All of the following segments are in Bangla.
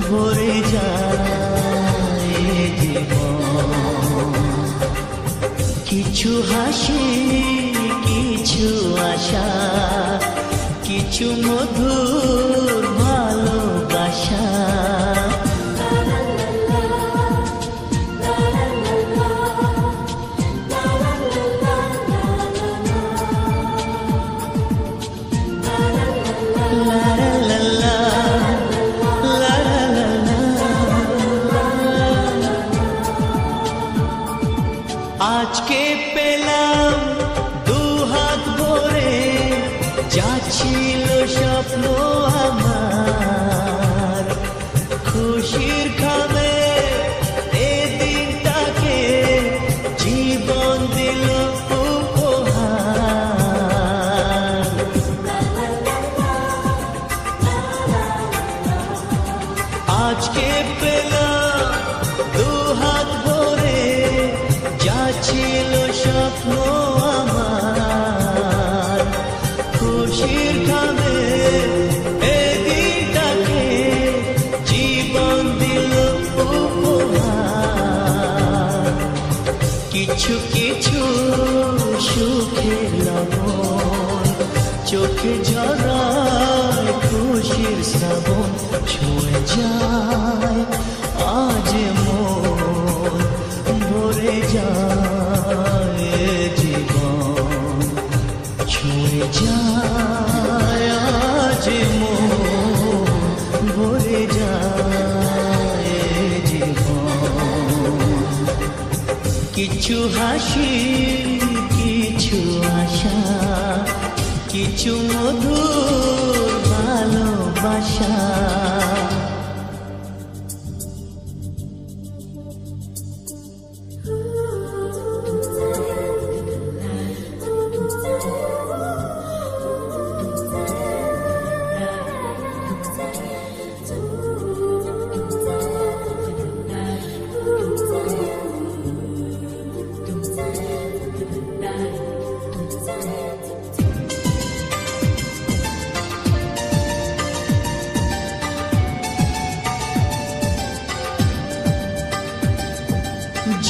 ভরে যায় জীবন। কিছু হাসি কিছু আশা কিছু মধুর আজকে পেলাম, দু হাত ভরে যাচ্ছিল স্বপ্ন আমার। খুশির খাবে এদিনটাকে জীবন দিল উপহার। কিছু কিছু সুখে লবণ, চোখে ঝরায় খুশির শ্রাবণ ছুঁয়ে যায় আজ মন ভরে যায় জীবন ছুঁয়ে যায় আজ মন ভরে যায় জীবন কিছু হাসি কিছু আশা কিছু মধুর ভালোবাসা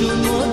কিছু আশা কিছু মধু